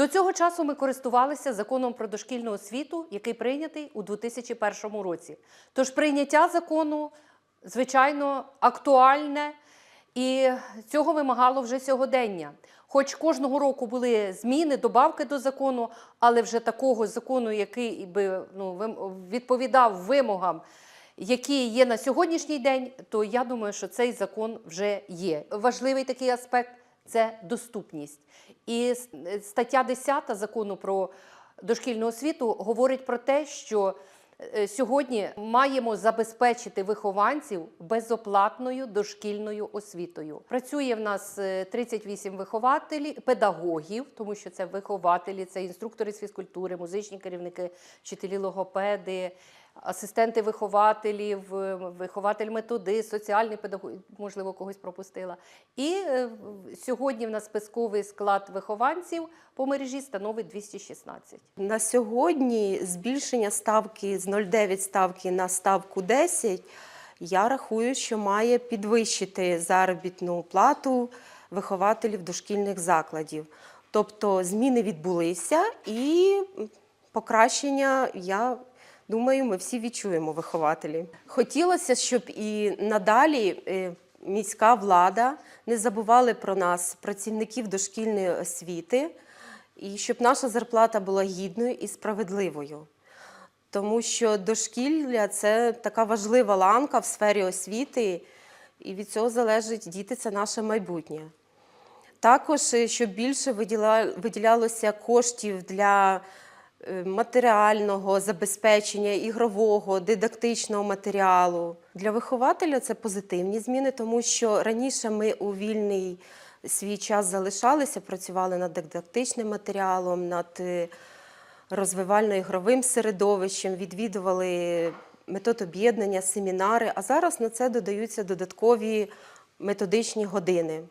До цього часу ми користувалися законом про дошкільну освіту, який прийнятий у 2001 році. Тож прийняття закону, звичайно, актуальне і цього вимагало вже сьогодення. Хоч кожного року були зміни, добавки до закону, але вже такого закону, який би ну, відповідав вимогам, які є на сьогоднішній день, то я думаю, що цей закон вже є. Важливий такий аспект це доступність. І е, стаття 10 закону про дошкільну освіту говорить про те, що е, сьогодні маємо забезпечити вихованців безоплатною дошкільною освітою. Працює в нас е, 38 вихователів, педагогів, тому що це вихователі, це інструктори з фізкультури, музичні керівники, вчителі логопеди. Асистенти вихователів, е, вихователь методи, соціальний педагог, можливо, когось пропустила. І е, сьогодні в нас списковий склад вихованців по мережі становить 216. На сьогодні збільшення ставки з 0,9 ставки на ставку 10, я рахую, що має підвищити заробітну плату вихователів дошкільних закладів. Тобто зміни відбулися і покращення, я думаю, ми всі відчуємо вихователі. Хотілося, щоб і надалі е, міська влада не забували про нас, працівників дошкільної освіти і щоб наша зарплата була гідною і справедливою. Тому що дошкілля це така важлива ланка в сфері освіти, і від цього залежить діти це наше майбутнє. Також, е, щоб більше виділялося коштів для матеріального забезпечення, ігрового, дидактичного матеріалу. Для вихователя це позитивні зміни, тому що раніше ми у вільний свій час залишалися, працювали над дидактичним матеріалом, над е, розвивально-ігровим середовищем, відвідували метод об'єднання, семінари, а зараз на це додаються додаткові методичні години.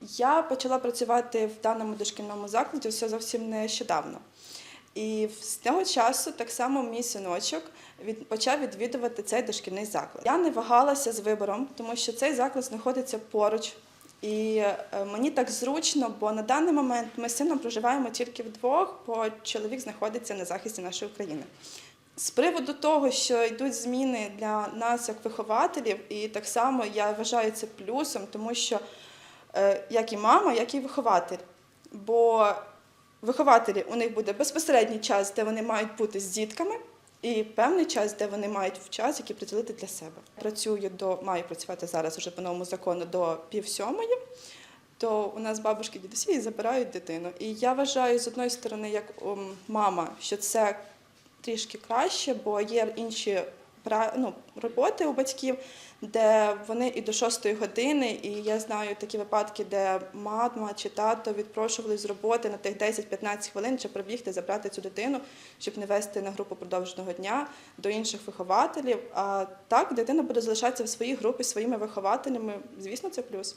Я почала працювати в даному дошкільному закладі все зовсім нещодавно. І з того часу так само мій синочок від, почав відвідувати цей дошкільний заклад. Я не вагалася з вибором, тому що цей заклад знаходиться поруч. І е, мені так зручно, бо на даний момент ми з сином проживаємо тільки вдвох, бо чоловік знаходиться на захисті нашої України. З приводу того, що йдуть зміни для нас як вихователів, і так само я вважаю це плюсом, тому що е, як і мама, як і вихователь. Бо вихователі у них буде безпосередній час, де вони мають бути з дітками, і певний час, де вони мають в час, який приділити для себе. Працюю до маю працювати зараз уже по новому закону до пів сьомої. То у нас бабушки дідусі забирають дитину. І я вважаю з одної сторони, як ем, мама, що це трішки краще, бо є інші ну, роботи у батьків, де вони і до шостої години, і я знаю такі випадки, де мама чи тато відпрошували з роботи на тих 10-15 хвилин, щоб пробігти, забрати цю дитину, щоб не вести на групу продовженого дня до інших вихователів. А так дитина буде залишатися в своїй групі своїми вихователями. Звісно, це плюс.